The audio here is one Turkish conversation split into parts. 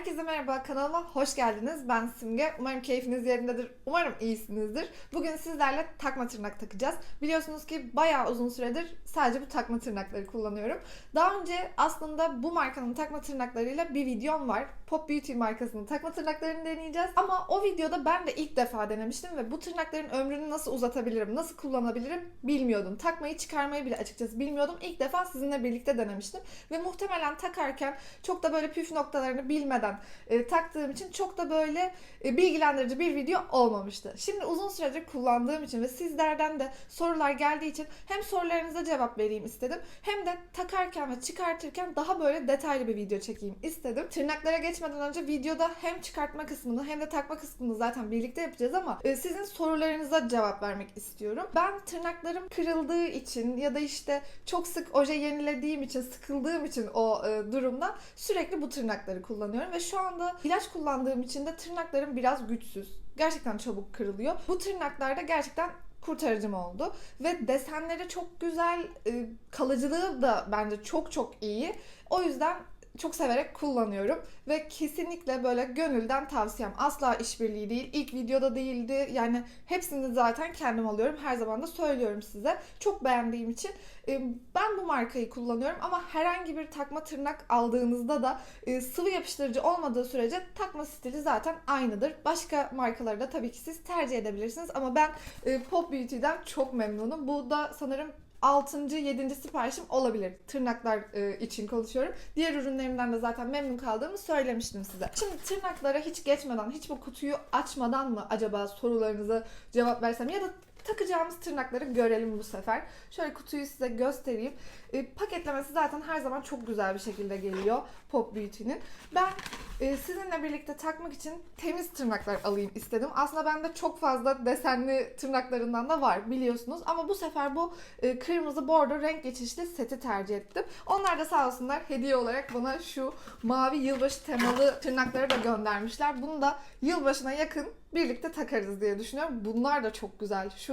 Herkese merhaba, kanalıma hoş geldiniz. Ben Simge. Umarım keyfiniz yerindedir. Umarım iyisinizdir. Bugün sizlerle takma tırnak takacağız. Biliyorsunuz ki bayağı uzun süredir sadece bu takma tırnakları kullanıyorum. Daha önce aslında bu markanın takma tırnaklarıyla bir videom var. Pop Beauty markasının takma tırnaklarını deneyeceğiz. Ama o videoda ben de ilk defa denemiştim ve bu tırnakların ömrünü nasıl uzatabilirim, nasıl kullanabilirim bilmiyordum. Takmayı çıkarmayı bile açıkçası bilmiyordum. İlk defa sizinle birlikte denemiştim. Ve muhtemelen takarken çok da böyle püf noktalarını bilmeden e, taktığım için çok da böyle e, bilgilendirici bir video olmamıştı. Şimdi uzun süredir kullandığım için ve sizlerden de sorular geldiği için hem sorularınıza cevap vereyim istedim hem de takarken ve çıkartırken daha böyle detaylı bir video çekeyim istedim. Tırnaklara geçmeden önce videoda hem çıkartma kısmını hem de takma kısmını zaten birlikte yapacağız ama e, sizin sorularınıza cevap vermek istiyorum. Ben tırnaklarım kırıldığı için ya da işte çok sık oje yenilediğim için, sıkıldığım için o e, durumda sürekli bu tırnakları kullanıyorum ve şu anda ilaç kullandığım için de tırnaklarım biraz güçsüz. Gerçekten çabuk kırılıyor. Bu tırnaklar da gerçekten kurtarıcım oldu ve desenleri çok güzel, e, kalıcılığı da bence çok çok iyi. O yüzden çok severek kullanıyorum ve kesinlikle böyle gönülden tavsiyem. Asla işbirliği değil. İlk videoda değildi. Yani hepsini zaten kendim alıyorum. Her zaman da söylüyorum size. Çok beğendiğim için e, ben bu markayı kullanıyorum ama herhangi bir takma tırnak aldığınızda da e, sıvı yapıştırıcı olmadığı sürece takma stili zaten aynıdır. Başka markaları da tabii ki siz tercih edebilirsiniz ama ben e, Pop Beauty'den çok memnunum. Bu da sanırım 6. 7. siparişim olabilir. Tırnaklar e, için konuşuyorum. Diğer ürünlerimden de zaten memnun kaldığımı söylemiştim size. Şimdi tırnaklara hiç geçmeden, hiç bu kutuyu açmadan mı acaba sorularınıza cevap versem ya da takacağımız tırnakları görelim bu sefer. Şöyle kutuyu size göstereyim. E, paketlemesi zaten her zaman çok güzel bir şekilde geliyor Pop Beauty'nin. Ben e, sizinle birlikte takmak için temiz tırnaklar alayım istedim. Aslında bende çok fazla desenli tırnaklarından da var biliyorsunuz. Ama bu sefer bu e, kırmızı bordo renk geçişli seti tercih ettim. Onlar da sağ olsunlar hediye olarak bana şu mavi yılbaşı temalı tırnakları da göndermişler. Bunu da yılbaşına yakın birlikte takarız diye düşünüyorum. Bunlar da çok güzel. Şu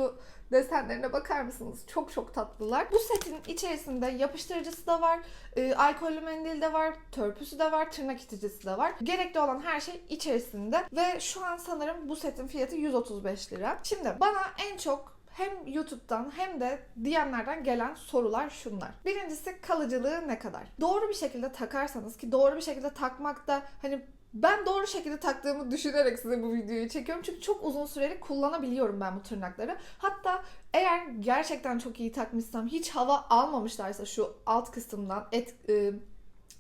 desenlerine bakar mısınız? Çok çok tatlılar. Bu setin içerisinde yapıştırıcısı da var, e, alkollü mendil de var, törpüsü de var, tırnak iticisi de var. Gerekli olan her şey içerisinde ve şu an sanırım bu setin fiyatı 135 lira. Şimdi bana en çok hem YouTube'dan hem de DM'lerden gelen sorular şunlar. Birincisi kalıcılığı ne kadar? Doğru bir şekilde takarsanız ki doğru bir şekilde takmakta hani ben doğru şekilde taktığımı düşünerek size bu videoyu çekiyorum. Çünkü çok uzun süreli kullanabiliyorum ben bu tırnakları. Hatta eğer gerçekten çok iyi takmışsam, hiç hava almamışlarsa şu alt kısımdan, et, e,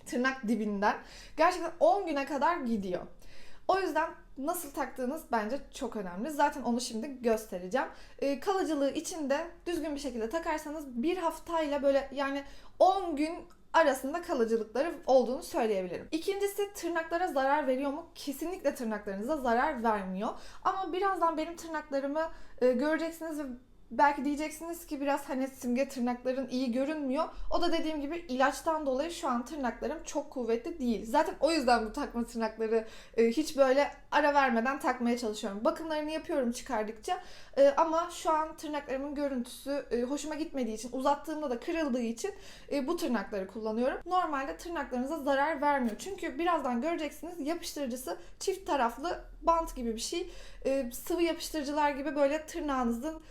tırnak dibinden gerçekten 10 güne kadar gidiyor. O yüzden nasıl taktığınız bence çok önemli. Zaten onu şimdi göstereceğim. E, kalıcılığı için de düzgün bir şekilde takarsanız bir haftayla böyle yani 10 gün arasında kalıcılıkları olduğunu söyleyebilirim. İkincisi tırnaklara zarar veriyor mu? Kesinlikle tırnaklarınıza zarar vermiyor. Ama birazdan benim tırnaklarımı e, göreceksiniz ve belki diyeceksiniz ki biraz hani simge tırnakların iyi görünmüyor. O da dediğim gibi ilaçtan dolayı şu an tırnaklarım çok kuvvetli değil. Zaten o yüzden bu takma tırnakları e, hiç böyle ara vermeden takmaya çalışıyorum. Bakımlarını yapıyorum çıkardıkça. E, ama şu an tırnaklarımın görüntüsü e, hoşuma gitmediği için, uzattığımda da kırıldığı için bu tırnakları kullanıyorum. Normalde tırnaklarınıza zarar vermiyor. Çünkü birazdan göreceksiniz yapıştırıcısı çift taraflı bant gibi bir şey. Sıvı yapıştırıcılar gibi böyle tırnağınızın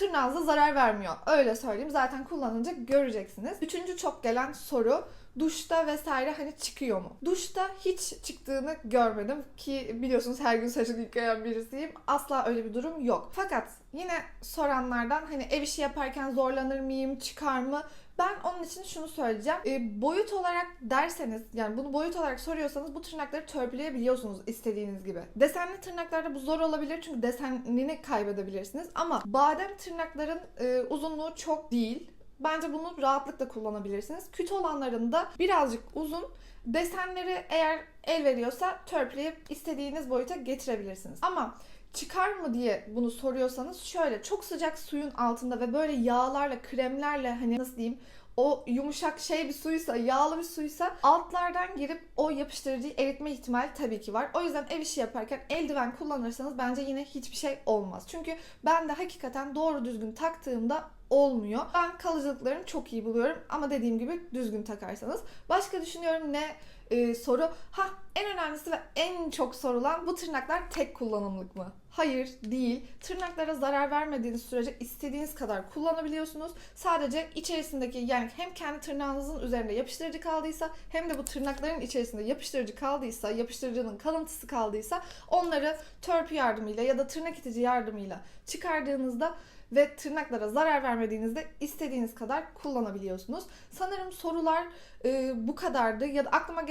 tırnağınıza zarar vermiyor. Öyle söyleyeyim. Zaten kullanınca göreceksiniz. Üçüncü çok gelen soru duşta vesaire hani çıkıyor mu? Duşta hiç çıktığını görmedim ki biliyorsunuz her gün saçını yıkayan birisiyim. Asla öyle bir durum yok. Fakat yine soranlardan hani ev işi yaparken zorlanır mıyım, çıkar mı? Ben onun için şunu söyleyeceğim. E, boyut olarak derseniz yani bunu boyut olarak soruyorsanız bu tırnakları törpüleyebiliyorsunuz istediğiniz gibi. Desenli tırnaklarda bu zor olabilir çünkü desenini kaybedebilirsiniz. Ama badem tırnakların e, uzunluğu çok değil. Bence bunu rahatlıkla kullanabilirsiniz. Küt olanların da birazcık uzun. Desenleri eğer el veriyorsa törpüleyip istediğiniz boyuta getirebilirsiniz. Ama çıkar mı diye bunu soruyorsanız şöyle çok sıcak suyun altında ve böyle yağlarla, kremlerle hani nasıl diyeyim o yumuşak şey bir suysa, yağlı bir suysa altlardan girip o yapıştırıcıyı eritme ihtimali tabii ki var. O yüzden ev işi yaparken eldiven kullanırsanız bence yine hiçbir şey olmaz. Çünkü ben de hakikaten doğru düzgün taktığımda olmuyor. Ben kalıcılıklarını çok iyi buluyorum ama dediğim gibi düzgün takarsanız. Başka düşünüyorum ne e, soru. Ha en önemlisi ve en çok sorulan bu tırnaklar tek kullanımlık mı? Hayır değil. Tırnaklara zarar vermediğiniz sürece istediğiniz kadar kullanabiliyorsunuz. Sadece içerisindeki yani hem kendi tırnağınızın üzerinde yapıştırıcı kaldıysa hem de bu tırnakların içerisinde yapıştırıcı kaldıysa, yapıştırıcının kalıntısı kaldıysa onları törpü yardımıyla ya da tırnak itici yardımıyla çıkardığınızda ve tırnaklara zarar vermediğinizde istediğiniz kadar kullanabiliyorsunuz. Sanırım sorular e, bu kadardı ya da aklıma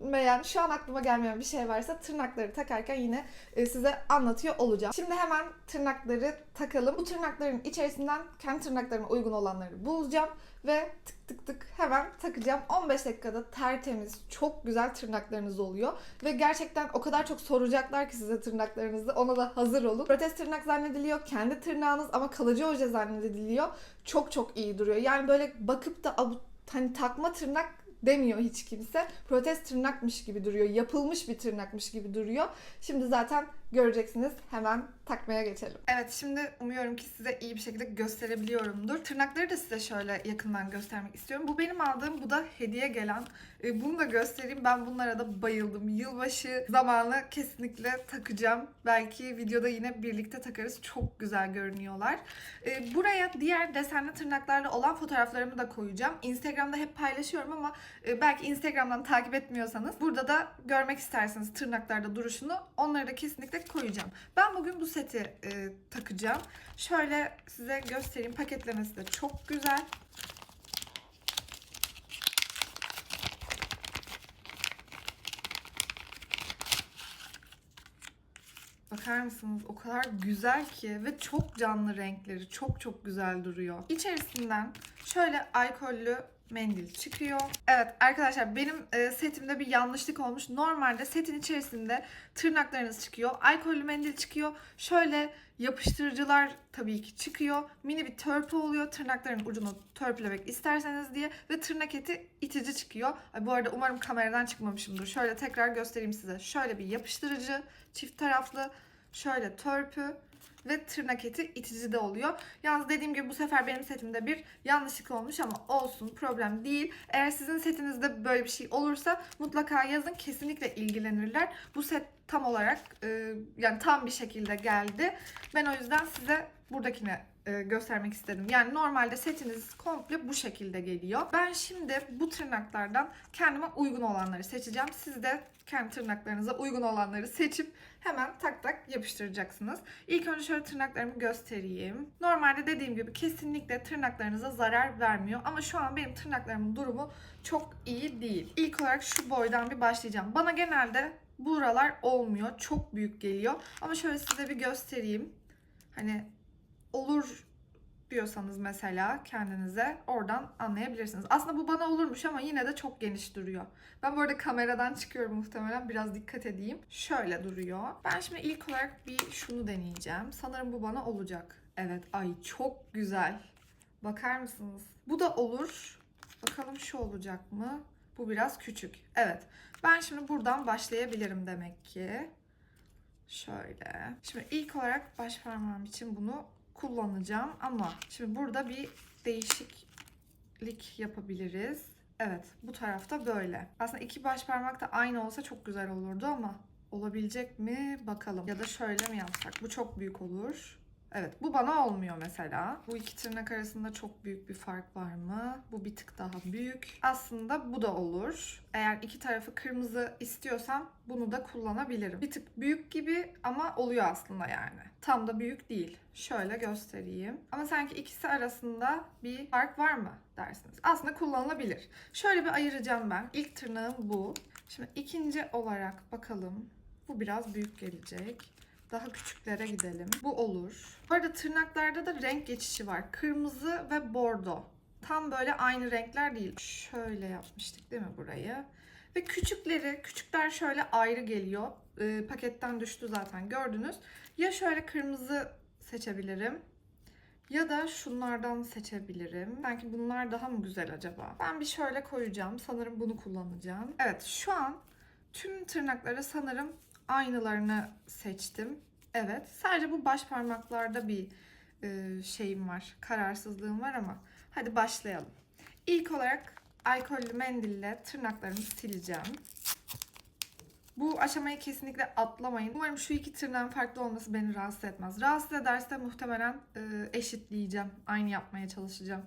gelmeyen, şu an aklıma gelmeyen bir şey varsa tırnakları takarken yine e, size anlatıyor olacağım. Şimdi hemen tırnakları takalım. Bu tırnakların içerisinden kendi tırnaklarıma uygun olanları bulacağım ve tık tık tık hemen takacağım. 15 dakikada tertemiz, çok güzel tırnaklarınız oluyor. Ve gerçekten o kadar çok soracaklar ki size tırnaklarınızı. Ona da hazır olun. Protez tırnak zannediliyor. Kendi tırnağınız ama kalıcı oje zannediliyor. Çok çok iyi duruyor. Yani böyle bakıp da "Aa, bu hani takma tırnak demiyor hiç kimse. Protez tırnakmış gibi duruyor. Yapılmış bir tırnakmış gibi duruyor. Şimdi zaten göreceksiniz. Hemen takmaya geçelim. Evet şimdi umuyorum ki size iyi bir şekilde gösterebiliyorumdur. Tırnakları da size şöyle yakından göstermek istiyorum. Bu benim aldığım, bu da hediye gelen. E, Bunu da göstereyim. Ben bunlara da bayıldım. Yılbaşı zamanı kesinlikle takacağım. Belki videoda yine birlikte takarız. Çok güzel görünüyorlar. E, Buraya diğer desenli tırnaklarla olan fotoğraflarımı da koyacağım. Instagram'da hep paylaşıyorum ama e, belki Instagram'dan takip etmiyorsanız burada da görmek isterseniz tırnaklarda duruşunu onları da kesinlikle koyacağım. Ben bugün bu seti e, takacağım. Şöyle size göstereyim. Paketlemesi de çok güzel. Bakar mısınız? O kadar güzel ki ve çok canlı renkleri. Çok çok güzel duruyor. İçerisinden şöyle alkollü mendil çıkıyor. Evet arkadaşlar benim e, setimde bir yanlışlık olmuş. Normalde setin içerisinde tırnaklarınız çıkıyor. Alkollü mendil çıkıyor. Şöyle yapıştırıcılar tabii ki çıkıyor. Mini bir törpü oluyor. Tırnakların ucunu törpülemek isterseniz diye. Ve tırnak eti itici çıkıyor. Ay, bu arada umarım kameradan çıkmamışımdır. Şöyle tekrar göstereyim size. Şöyle bir yapıştırıcı. Çift taraflı. Şöyle törpü ve tırnak eti itici de oluyor. Yalnız dediğim gibi bu sefer benim setimde bir yanlışlık olmuş ama olsun problem değil. Eğer sizin setinizde böyle bir şey olursa mutlaka yazın kesinlikle ilgilenirler. Bu set tam olarak e, yani tam bir şekilde geldi. Ben o yüzden size buradakini e, göstermek istedim. Yani normalde setiniz komple bu şekilde geliyor. Ben şimdi bu tırnaklardan kendime uygun olanları seçeceğim. Siz de kendi tırnaklarınıza uygun olanları seçip hemen tak tak yapıştıracaksınız. İlk önce şöyle tırnaklarımı göstereyim. Normalde dediğim gibi kesinlikle tırnaklarınıza zarar vermiyor. Ama şu an benim tırnaklarımın durumu çok iyi değil. İlk olarak şu boydan bir başlayacağım. Bana genelde buralar olmuyor. Çok büyük geliyor. Ama şöyle size bir göstereyim. Hani olur diyorsanız mesela kendinize oradan anlayabilirsiniz. Aslında bu bana olurmuş ama yine de çok geniş duruyor. Ben bu arada kameradan çıkıyorum muhtemelen. Biraz dikkat edeyim. Şöyle duruyor. Ben şimdi ilk olarak bir şunu deneyeceğim. Sanırım bu bana olacak. Evet ay çok güzel. Bakar mısınız? Bu da olur. Bakalım şu olacak mı? Bu biraz küçük. Evet. Ben şimdi buradan başlayabilirim demek ki. Şöyle. Şimdi ilk olarak baş parmağım için bunu kullanacağım ama şimdi burada bir değişiklik yapabiliriz. Evet, bu tarafta böyle. Aslında iki baş parmak da aynı olsa çok güzel olurdu ama olabilecek mi bakalım. Ya da şöyle mi yapsak? Bu çok büyük olur. Evet, bu bana olmuyor mesela. Bu iki tırnak arasında çok büyük bir fark var mı? Bu bir tık daha büyük. Aslında bu da olur. Eğer iki tarafı kırmızı istiyorsam bunu da kullanabilirim. Bir tık büyük gibi ama oluyor aslında yani. Tam da büyük değil. Şöyle göstereyim. Ama sanki ikisi arasında bir fark var mı dersiniz. Aslında kullanılabilir. Şöyle bir ayıracağım ben. İlk tırnağım bu. Şimdi ikinci olarak bakalım. Bu biraz büyük gelecek. Daha küçüklere gidelim. Bu olur. Bu arada tırnaklarda da renk geçişi var. Kırmızı ve bordo. Tam böyle aynı renkler değil. Şöyle yapmıştık değil mi burayı? Ve küçükleri, küçükler şöyle ayrı geliyor. Ee, paketten düştü zaten gördünüz. Ya şöyle kırmızı seçebilirim. Ya da şunlardan seçebilirim. Sanki bunlar daha mı güzel acaba? Ben bir şöyle koyacağım. Sanırım bunu kullanacağım. Evet şu an tüm tırnakları sanırım aynılarını seçtim. Evet. Sadece bu baş parmaklarda bir e, şeyim var, kararsızlığım var ama hadi başlayalım. İlk olarak alkollü mendille tırnaklarımı sileceğim. Bu aşamayı kesinlikle atlamayın. Umarım şu iki tırnağın farklı olması beni rahatsız etmez. Rahatsız ederse muhtemelen e, eşitleyeceğim. Aynı yapmaya çalışacağım.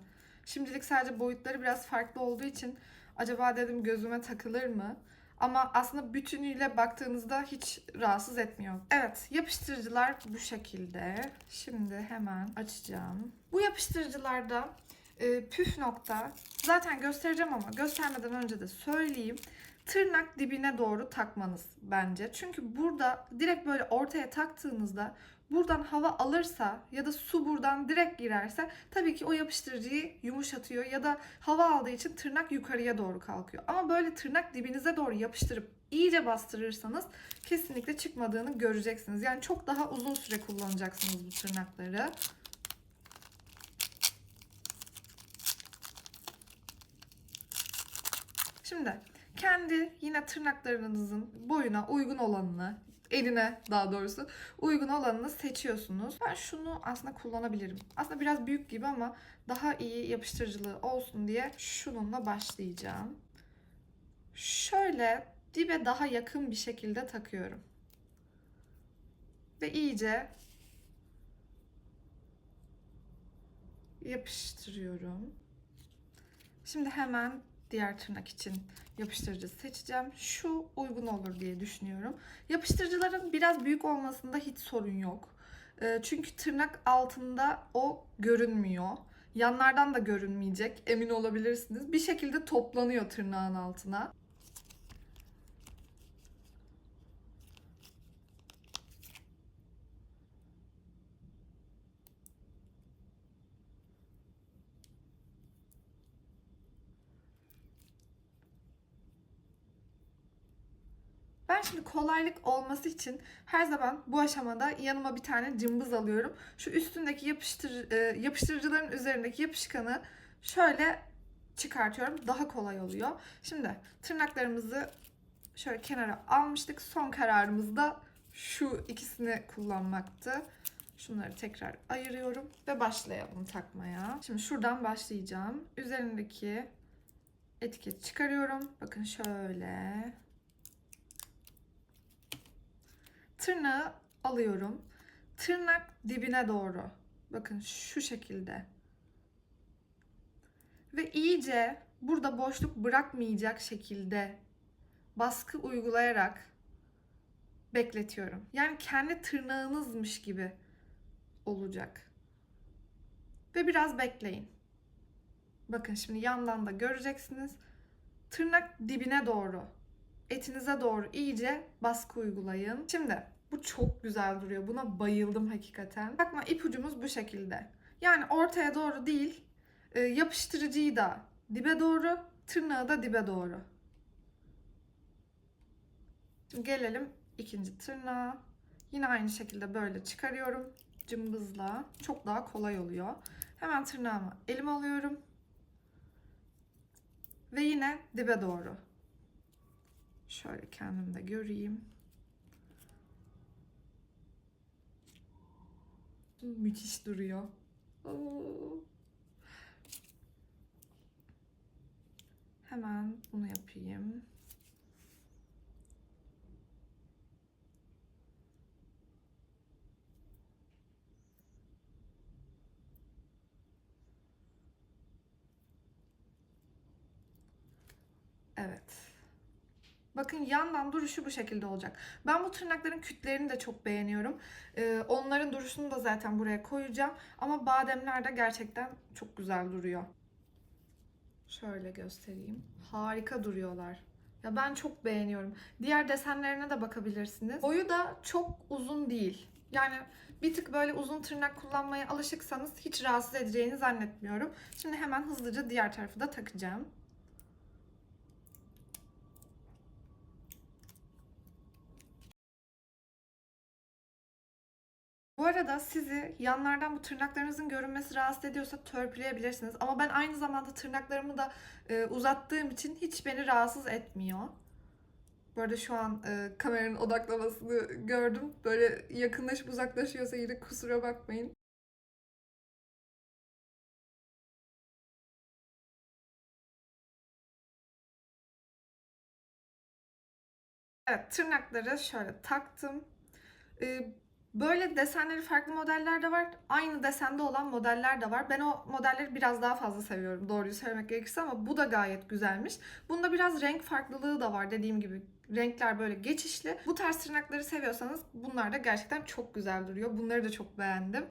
Şimdilik sadece boyutları biraz farklı olduğu için acaba dedim gözüme takılır mı? Ama aslında bütünüyle baktığınızda hiç rahatsız etmiyor. Evet, yapıştırıcılar bu şekilde. Şimdi hemen açacağım. Bu yapıştırıcılarda e, püf nokta zaten göstereceğim ama göstermeden önce de söyleyeyim. Tırnak dibine doğru takmanız bence. Çünkü burada direkt böyle ortaya taktığınızda buradan hava alırsa ya da su buradan direkt girerse tabii ki o yapıştırıcıyı yumuşatıyor ya da hava aldığı için tırnak yukarıya doğru kalkıyor. Ama böyle tırnak dibinize doğru yapıştırıp iyice bastırırsanız kesinlikle çıkmadığını göreceksiniz. Yani çok daha uzun süre kullanacaksınız bu tırnakları. Şimdi kendi yine tırnaklarınızın boyuna uygun olanını, eline daha doğrusu uygun olanını seçiyorsunuz. Ben şunu aslında kullanabilirim. Aslında biraz büyük gibi ama daha iyi yapıştırıcılığı olsun diye şununla başlayacağım. Şöyle dibe daha yakın bir şekilde takıyorum. Ve iyice yapıştırıyorum. Şimdi hemen diğer tırnak için yapıştırıcı seçeceğim. Şu uygun olur diye düşünüyorum. Yapıştırıcıların biraz büyük olmasında hiç sorun yok. Ee, Çünkü tırnak altında o görünmüyor. Yanlardan da görünmeyecek emin olabilirsiniz. Bir şekilde toplanıyor tırnağın altına. Şimdi kolaylık olması için her zaman bu aşamada yanıma bir tane cımbız alıyorum. Şu üstündeki yapıştır, e, yapıştırıcıların üzerindeki yapışkanı şöyle çıkartıyorum. Daha kolay oluyor. Şimdi tırnaklarımızı şöyle kenara almıştık. Son kararımız da şu ikisini kullanmaktı. Şunları tekrar ayırıyorum ve başlayalım takmaya. Şimdi şuradan başlayacağım. Üzerindeki etiket çıkarıyorum. Bakın şöyle tırnağı alıyorum. Tırnak dibine doğru. Bakın şu şekilde. Ve iyice burada boşluk bırakmayacak şekilde baskı uygulayarak bekletiyorum. Yani kendi tırnağınızmış gibi olacak. Ve biraz bekleyin. Bakın şimdi yandan da göreceksiniz. Tırnak dibine doğru etinize doğru iyice baskı uygulayın. Şimdi bu çok güzel duruyor. Buna bayıldım hakikaten. Bakma ipucumuz bu şekilde. Yani ortaya doğru değil, e, yapıştırıcıyı da dibe doğru, tırnağı da dibe doğru. Şimdi gelelim ikinci tırnağa. Yine aynı şekilde böyle çıkarıyorum cımbızla. Çok daha kolay oluyor. Hemen tırnağımı elime alıyorum. Ve yine dibe doğru. Şöyle kendim de göreyim. Müthiş duruyor. Hemen bunu yapayım. Evet. Bakın yandan duruşu bu şekilde olacak. Ben bu tırnakların kütlerini de çok beğeniyorum. Ee, onların duruşunu da zaten buraya koyacağım. Ama bademler de gerçekten çok güzel duruyor. Şöyle göstereyim. Harika duruyorlar. Ya ben çok beğeniyorum. Diğer desenlerine de bakabilirsiniz. Boyu da çok uzun değil. Yani bir tık böyle uzun tırnak kullanmaya alışıksanız hiç rahatsız edeceğini zannetmiyorum. Şimdi hemen hızlıca diğer tarafı da takacağım. Bu arada sizi yanlardan bu tırnaklarınızın görünmesi rahatsız ediyorsa törpüleyebilirsiniz. Ama ben aynı zamanda tırnaklarımı da e, uzattığım için hiç beni rahatsız etmiyor. Bu arada şu an e, kameranın odaklamasını gördüm. Böyle yakınlaşıp uzaklaşıyorsa yine kusura bakmayın. Evet tırnakları şöyle taktım. E, Böyle desenleri farklı modeller de var. Aynı desende olan modeller de var. Ben o modelleri biraz daha fazla seviyorum doğruyu söylemek gerekirse ama bu da gayet güzelmiş. Bunda biraz renk farklılığı da var dediğim gibi. Renkler böyle geçişli. Bu tarz tırnakları seviyorsanız bunlar da gerçekten çok güzel duruyor. Bunları da çok beğendim.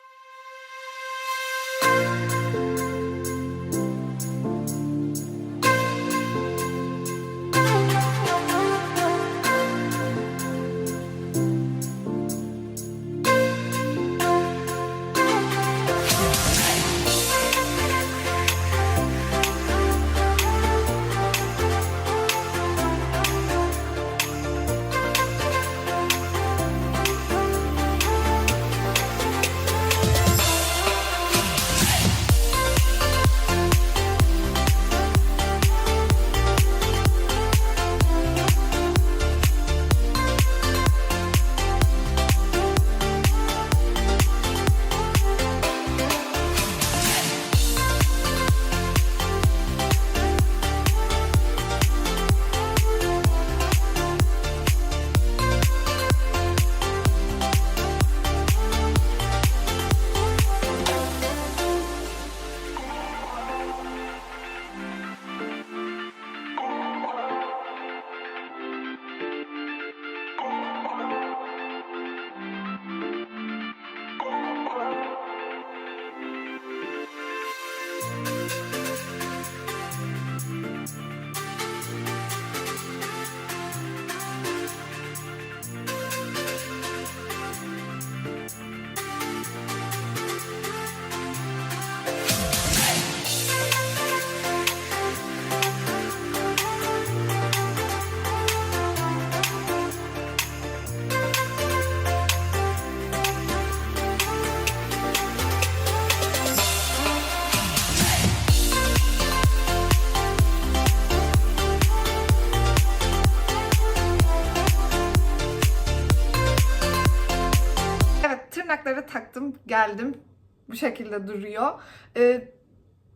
Tırnakları taktım geldim. Bu şekilde duruyor. Ee,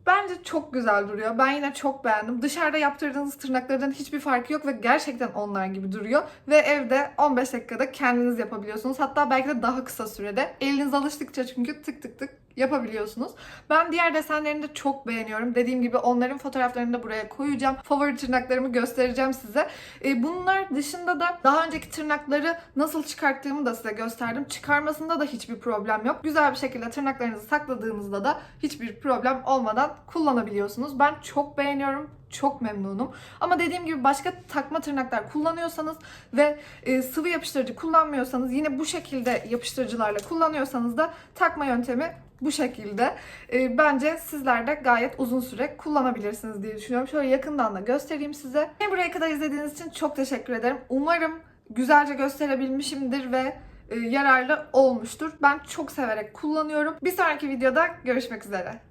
bence çok güzel duruyor. Ben yine çok beğendim. Dışarıda yaptırdığınız tırnaklardan hiçbir farkı yok ve gerçekten onlar gibi duruyor. Ve evde 15 dakikada kendiniz yapabiliyorsunuz. Hatta belki de daha kısa sürede. Eliniz alıştıkça çünkü tık tık tık yapabiliyorsunuz. Ben diğer desenlerini de çok beğeniyorum. Dediğim gibi onların fotoğraflarını da buraya koyacağım. Favori tırnaklarımı göstereceğim size. Ee, bunlar dışında da daha önceki tırnakları nasıl çıkarttığımı da size gösterdim. Çıkarmasında da hiçbir problem yok. Güzel bir şekilde tırnaklarınızı sakladığınızda da hiçbir problem olmadan kullanabiliyorsunuz. Ben çok beğeniyorum. Çok memnunum. Ama dediğim gibi başka takma tırnaklar kullanıyorsanız ve e, sıvı yapıştırıcı kullanmıyorsanız yine bu şekilde yapıştırıcılarla kullanıyorsanız da takma yöntemi bu şekilde. E, bence sizler de gayet uzun süre kullanabilirsiniz diye düşünüyorum. Şöyle yakından da göstereyim size. Beni buraya kadar izlediğiniz için çok teşekkür ederim. Umarım güzelce gösterebilmişimdir ve e, yararlı olmuştur. Ben çok severek kullanıyorum. Bir sonraki videoda görüşmek üzere.